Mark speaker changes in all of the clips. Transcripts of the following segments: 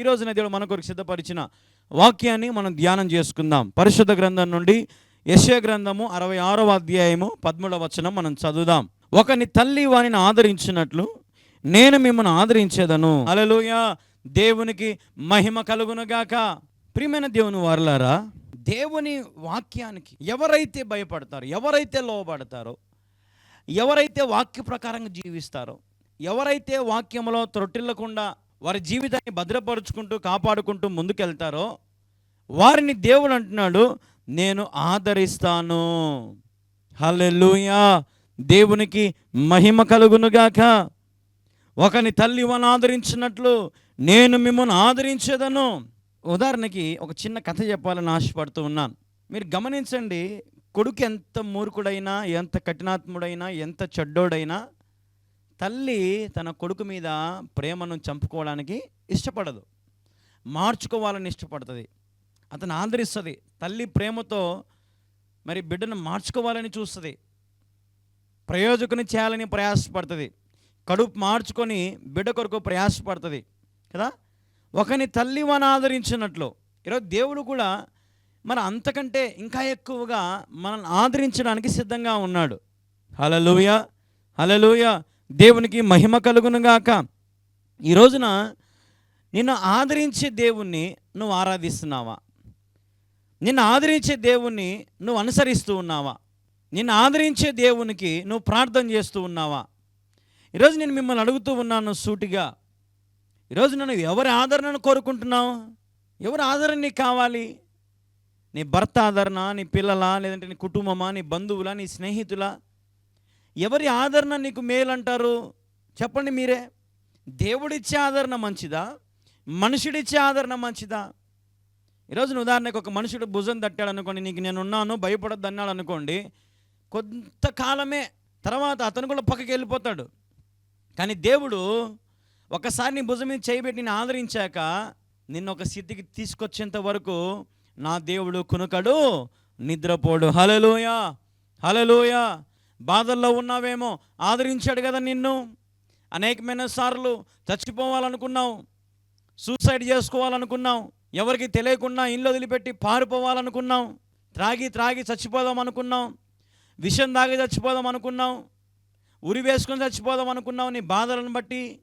Speaker 1: ఈ రోజున దేవుడు మన కొరకు సిద్ధపరిచిన వాక్యాన్ని మనం ధ్యానం చేసుకుందాం. పరిశుద్ధ గ్రంథం నుండి యశ్య గ్రంథము అరవై ఆరవ అధ్యాయము పదమూడవ వచనం మనం చదువుదాం. ఒకని తల్లి వానిని ఆదరించినట్లు నేను మిమ్మల్ని ఆదరించేదను. అలలోయ దేవునికి మహిమ కలుగునుగాక ప్రియమైన దేవుని వారలారా దేవుని వాక్యానికి ఎవరైతే భయపడతారో ఎవరైతే లోబడతారో ఎవరైతే వాక్య ప్రకారంగా జీవిస్తారో ఎవరైతే వాక్యంలో త్రొట్టిల్లకుండా వారి జీవితాన్ని భద్రపరుచుకుంటూ కాపాడుకుంటూ ముందుకెళ్తారో వారిని దేవుడు అంటున్నాడు నేను ఆదరిస్తాను. హల్లెలూయా. దేవునికి మహిమ కలుగునుగాక. ఒకని తల్లి వన్ ఆదరించినట్లు నేను మిమ్మల్ని ఆదరించేదను. ఉదాహరణకి ఒక చిన్న కథ చెప్పాలని ఆశపడుతూ ఉన్నాను. మీరు గమనించండి కొడుకు ఎంత మూర్ఖుడైనా ఎంత కఠినాత్ముడైనా ఎంత చెడ్డోడైనా తల్లి తన కొడుకు మీద ప్రేమను చంపుకోవడానికి ఇష్టపడదు. మార్చుకోవాలని ఇష్టపడుతుంది. అతను ఆదరిస్తుంది. తల్లి ప్రేమతో మరి బిడ్డను మార్చుకోవాలని చూస్తుంది. ప్రయోజకుని చేయాలని ప్రయాసపడుతుంది. కడుపు మార్చుకొని బిడ్డ కొరకు ప్రయాసపడుతుంది. కదా? ఒకని తల్లి మన ఆదరించినట్లు. ఈరోజు దేవుడు కూడా మన అంతకంటే ఇంకా ఎక్కువగా మనల్ని ఆదరించడానికి సిద్ధంగా ఉన్నాడు. హలలుయ హలలుయ దేవునికి మహిమ కలుగునుగాక ఈ రోజున నిన్ను ఆదరించే దేవుణ్ణి నువ్వు ఆరాధిస్తున్నావా? నిన్ను ఆదరించే దేవుణ్ణి నువ్వు అనుసరిస్తూ ఉన్నావా? నిన్ను ఆదరించే దేవునికి నువ్వు ప్రార్థన చేస్తూ ఉన్నావా? ఈరోజు నేను మిమ్మల్ని అడుగుతూ ఉన్నాను సూటిగా. ఈరోజు నన్ను ఎవరి ఆదరణను కోరుకుంటున్నావు? ఎవరి ఆదరణ నీకు కావాలి? నీ భర్త ఆదరణ నీ పిల్లల లేదంటే నీ కుటుంబమా నీ బంధువులా నీ స్నేహితులా? ఎవరి ఆదరణ నీకు మేలు అంటారు చెప్పండి మీరే. దేవుడిచ్చే ఆదరణ మంచిదా? మనుషుడిచ్చే ఆదరణ మంచిదా? ఈరోజు నువ్వు ఉదాహరణకు ఒక మనుషుడు భుజం తట్టాడు అనుకోండి నీకు నేను ఉన్నాను భయపడొద్దు అన్నాడు అనుకోండి కొంతకాలమే తర్వాత అతను కూడా పక్కకి వెళ్ళిపోతాడు. కానీ దేవుడు ఒకసారి నీ భుజం మీద చేయబెట్టి నేను ఆదరించాక నిన్న ఒక స్థితికి తీసుకొచ్చేంత వరకు నా దేవుడు కునుకడు నిద్రపోడు. హలలోయ హలలోయ బాధల్లో ఉన్నావేమో ఆదరించాడు కదా నిన్ను. అనేకమైన సార్లు చచ్చిపోవాలనుకున్నావు సూసైడ్ చేసుకోవాలనుకున్నావు ఎవరికి తెలియకుండా ఇల్లు వదిలిపెట్టి పారిపోవాలనుకున్నాం త్రాగి త్రాగి చచ్చిపోదాం అనుకున్నాం విషం తాగి చచ్చిపోదాం అనుకున్నాం ఉరి వేసుకొని చచ్చిపోదాం అనుకున్నావు నీ బాధలను బట్టి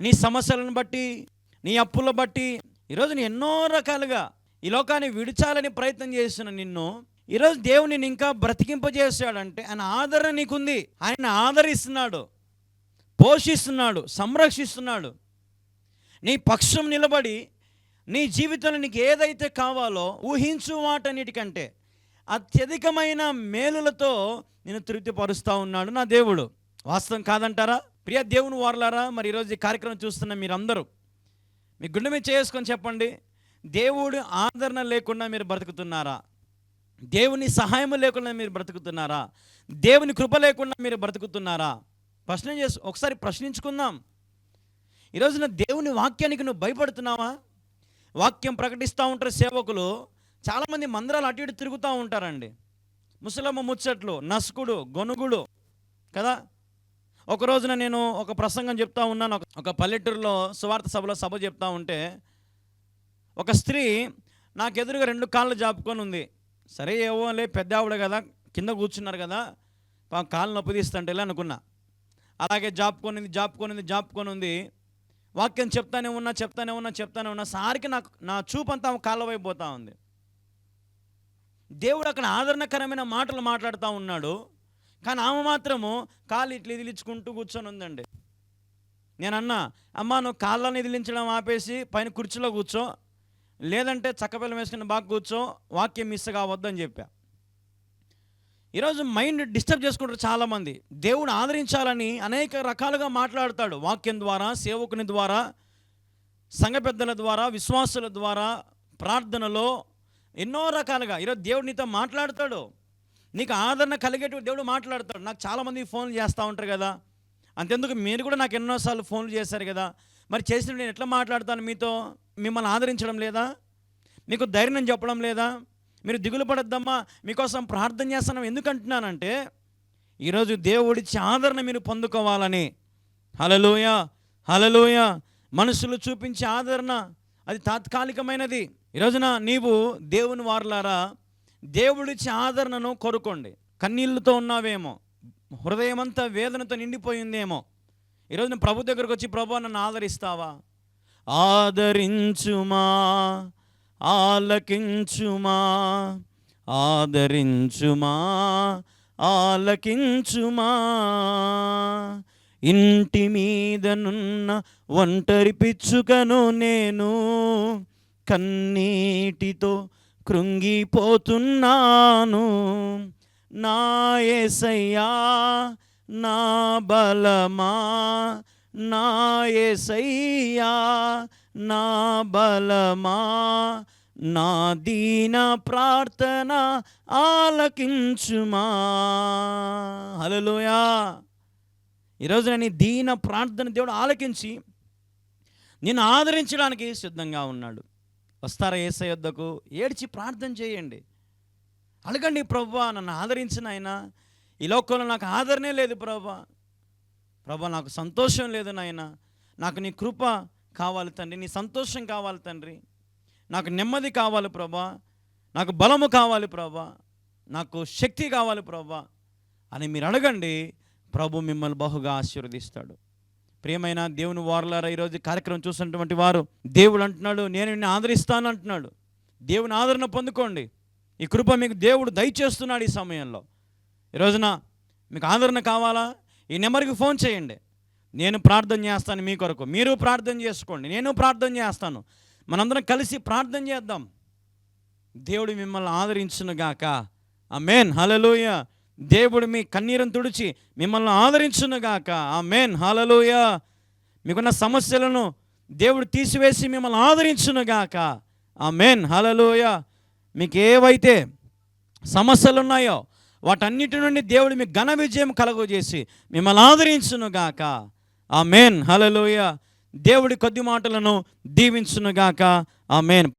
Speaker 1: నీ సమస్యలను బట్టి నీ అప్పుల బట్టి ఈరోజు ఎన్నో రకాలుగా ఈ లోకాన్ని విడిచాలని ప్రయత్నం చేస్తున్న నిన్ను ఈరోజు దేవుని ఇంకా బ్రతికింపజేశాడంటే ఆయన ఆదరణ నీకుంది. ఆయన ఆదరిస్తున్నాడు. పోషిస్తున్నాడు. సంరక్షిస్తున్నాడు. నీ పక్షం నిలబడి నీ జీవితంలో నీకు ఏదైతే కావాలో ఊహించు వాటన్నిటికంటే అత్యధికమైన మేలులతో నేను తృప్తిపరుస్తూ ఉన్నాడు నా దేవుడు. వాస్తవం కాదంటారా? ప్రియ దేవుని వారలారా మరి ఈరోజు ఈ కార్యక్రమం చూస్తున్న మీరందరూ మీ గుండె మీద చేసుకొని చెప్పండి. దేవుడు ఆదరణ లేకుండా మీరు బ్రతుకుతున్నారా? దేవుని సహాయం లేకుండా మీరు బ్రతుకుతున్నారా? దేవుని కృప లేకుండా మీరు బ్రతుకుతున్నారా? ప్రశ్న చేసు ఒకసారి ప్రశ్నించుకుందాం. ఈరోజున దేవుని వాక్యానికి నువ్వు భయపడుతున్నావా? వాక్యం ప్రకటిస్తూ ఉంటారు సేవకులు. చాలామంది మందిరాలు అటు ఇటు తిరుగుతూ ఉంటారండి. ముసలమ్మ ముచ్చట్లు నసుకుడు గొనుగుడు కదా? ఒక రోజున నేను ఒక ప్రసంగం చెప్తా ఉన్నాను. ఒక- ఒక పల్లెటూరులో సువార్త సభలో సభ చెప్తా ఉంటే ఒక స్త్రీ నాకు ఎదురుగా రెండు కాళ్ళు జాపుకొని ఉంది. సరే ఏవో లే పెద్ద ఆవిడ కదా కింద కూర్చున్నారు కదా పాపం కాళ్ళు నొప్పి తీస్తుంటే అనుకున్నా. అలాగే జాపుకొనింది జాపుకొనింది జాపుకొని ఉంది వాక్యం చెప్తానే ఉన్నా చెప్తానే ఉన్నా చెప్తానే ఉన్నా సారికి నాకు నా చూపంతా కాళ్ళ వైపు పోతా ఉంది. దేవుడు అక్కడ ఆదరణకరమైన మాటలు మాట్లాడుతూ ఉన్నాడు. కానీ ఆమె మాత్రము కాళ్ళు ఇట్లా ఇదిలించుకుంటూ కూర్చొని ఉందండి. నేను అన్నా అమ్మా నువ్వు కాళ్ళని ఇదిలించడం ఆపేసి పైన కుర్చీలో కూర్చో. లేదంటే చక్కపిల్లం వేసుకుని బాగా కూర్చో వాక్యం మిస్ కావద్దని చెప్పా. ఈరోజు మైండ్ డిస్టర్బ్ చేసుకుంటారు చాలామంది. దేవుడు ఆదరించాలని అనేక రకాలుగా మాట్లాడతాడు. వాక్యం ద్వారా సేవకుని ద్వారా సంఘ పెద్దల ద్వారా విశ్వాసుల ద్వారా ప్రార్థనలో ఎన్నో రకాలుగా. ఈరోజు దేవుడు నీతో మాట్లాడతాడు. నీకు ఆదరణ కలిగేటువంటి దేవుడు మాట్లాడతాడు. నాకు చాలామంది ఫోన్లు చేస్తూ ఉంటారు కదా. అంతెందుకు? మీరు కూడా నాకు ఎన్నోసార్లు ఫోన్లు చేశారు కదా. మరి చేసిన నేను ఎట్లా మాట్లాడతాను మీతో? మిమ్మల్ని ఆదరించడం లేదా? మీకు ధైర్యం చెప్పడం లేదా? మీరు దిగులు పడద్దమ్మా మీకోసం ప్రార్థన చేస్తున్నాం. ఎందుకు అంటున్నానంటే ఈరోజు దేవుడిచ్చి ఆదరణ మీరు పొందుకోవాలని. హలలోయ హలలోయ మనుషులు చూపించే ఆదరణ అది తాత్కాలికమైనది. ఈ రోజున నీవు దేవుని వారులారా దేవుడిచ్చే ఆదరణను కోరుకోండి. కన్నీళ్ళతో ఉన్నావేమో హృదయమంతా వేదనతో నిండిపోయిందేమో. ఈరోజు ప్రభు దగ్గరకు వచ్చి ప్రభు నన్ను ఆదరిస్తావా? ఆదరించుమా ఆలకించుమా ఆదరించుమా ఆలకించుమా. ఇంటి మీదనున్న ఒంటరి పిచ్చుకను నేను కన్నీటితో కృంగిపోతున్నాను. నా ఏసయ్యా నా బలమా నా ఎసయ్యా నా బలమా నా దీన ప్రార్థన ఆలకించుమా. హలోయా ఈరోజు నేను దీన ప్రార్థన దేవుడు ఆలకించి నిన్ను ఆదరించడానికి సిద్ధంగా ఉన్నాడు. వస్తారా ఏసై వద్దకు ఏడ్చి ప్రార్థన చేయండి. అడగండి ప్రభా నన్ను ఆదరించిన ఆయన. ఈ లోకంలో నాకు ఆదరణే లేదు ప్రభా. ప్రభా నాకు సంతోషం లేదు నాయన. నాకు నీ కృప కావాలి తండ్రి నీ సంతోషం కావాలి తండ్రి. నాకు నెమ్మది కావాలి ప్రభా. నాకు బలము కావాలి ప్రభా. నాకు శక్తి కావాలి ప్రభా అని మీరు అడగండి. ప్రభు మిమ్మల్ని బహుగా ఆశీర్వదిస్తాడు. ప్రియమైన దేవుని వారులారా ఈరోజు కార్యక్రమం చూసినటువంటి వారు దేవుడు అంటున్నాడు నేను నిన్ను ఆదరిస్తాను అంటున్నాడు. దేవుని ఆదరణ పొందుకోండి. ఈ కృప మీకు దేవుడు దయచేస్తున్నాడు ఈ సమయంలో. ఈ రోజున మీకు ఆదరణ కావాలా? ఈ నెంబర్కి ఫోన్ చేయండి. నేను ప్రార్థన చేస్తాను మీ కొరకు. మీరు ప్రార్థన చేసుకోండి. నేను ప్రార్థన చేస్తాను. మనందరం కలిసి ప్రార్థన చేద్దాం. దేవుడు మిమ్మల్ని ఆదరించునుగాక మేన్ హలలోయ దేవుడు మీ కన్నీరును తుడిచి మిమ్మల్ని ఆదరించునుగాక మేన్ హలలోయ మీకున్న సమస్యలను దేవుడు తీసివేసి మిమ్మల్ని ఆదరించునుగాక మేన్ హలలోయ మీకు ఏవైతే సమస్యలు ఉన్నాయో వాటన్నిటి నుండి దేవుడు మీకు ఘన విజయం కలుగజేసి మిమ్మల్ని ఆదరించునుగాక. ఆ మేన్ హలలోయ దేవుడి కొద్ది మాటలను దీవించునుగాక. ఆ మేన్